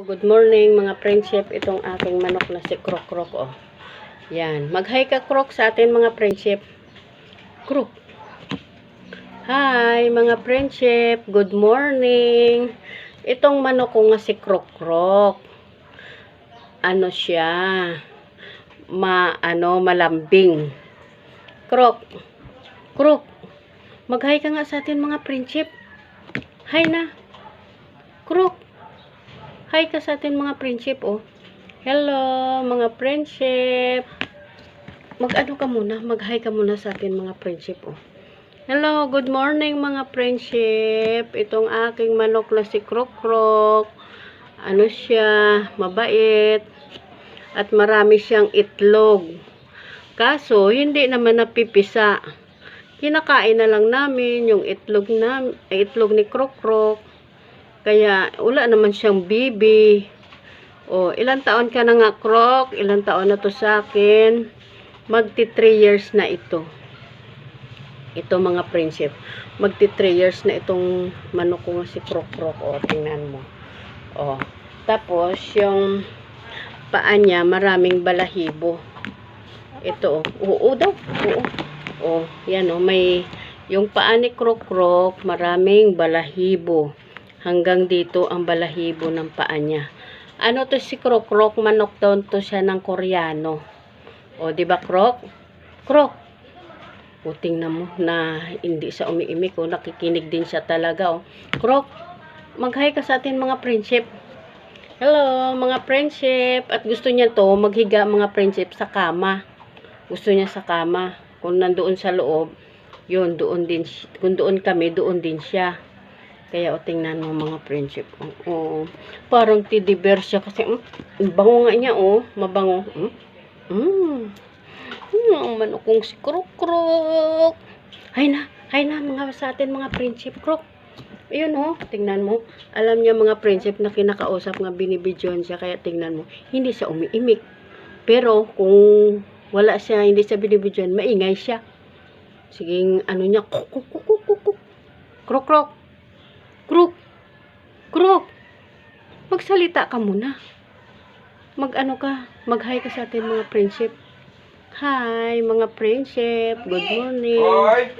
Good morning mga friendship. Itong aking manok na si Krok Krok oh. Yan. Mag-hi ka Krok sa atin mga friendship. Krok. Hi mga friendship. Good morning. Itong manok ko nga si Krok Krok. Ano siya? Ma ano malambing. Krok. Krok. Mag-hi ka nga sa atin mga friendship. Hi na. Krok. Hi ka sa atin mga friendship, oh. Hello, mga friendship. Mag-ano ka muna, mag-hi ka muna sa atin mga friendship, oh. Hello, good morning mga friendship. Itong aking manok na si Krok Krok. Ano siya, mabait. At marami siyang itlog. Kaso, hindi naman napipisa. Kinakain na lang namin yung itlog, na, itlog ni Krok Krok. Kaya, wala naman siyang bibi. O, ilang taon ka na nga, Krok? Ilang taon na to sa akin? Magti 3 years na ito. Ito mga friendship. Magti 3 years na itong manok ko si Krok Krok. O, tingnan mo. O, tapos, yung paa niya, maraming balahibo. Ito, o. Oo daw. Oo. O, yan o. May, yung paa ni Krok Krok, maraming balahibo hanggang dito ang balahibo ng paa niya. Ano to si Krok Krok? Manok daw to siya ng Koreano. O, di ba Krok? Krok. O, tingnan mo na hindi siya umiimik. O, nakikinig din siya talaga. O, Krok, mag-hi ka sa atin mga friendship. Hello, mga friendship. At gusto niya to, maghiga mga friendship sa kama. Gusto niya sa kama. Kung nandoon sa loob, yun, doon din, kung doon kami, doon din siya. Kaya o tingnan mo mga friendship. Oo. Parang teddy bear siya kasi ang bango nga niya oh, mabango. Mm. Mm. Mm, ang manok kong si Krok Krok. Hay na, hay na mga sa atin mga friendship Krok. Ayun oh, tingnan mo. Alam niya mga friendship na kinakausap nga binibidyon siya kaya tingnan mo, hindi siya umiimik. Pero kung wala siya, hindi siya binibidyon, maingay siya. Sige, ano niya, kuk kuk kuk krok. Krok. Krok. Magsalita ka muna. Mag-ano ka, mag-hi ka sa atin mga friendship. Hi, mga friendship. Good morning. Hoy!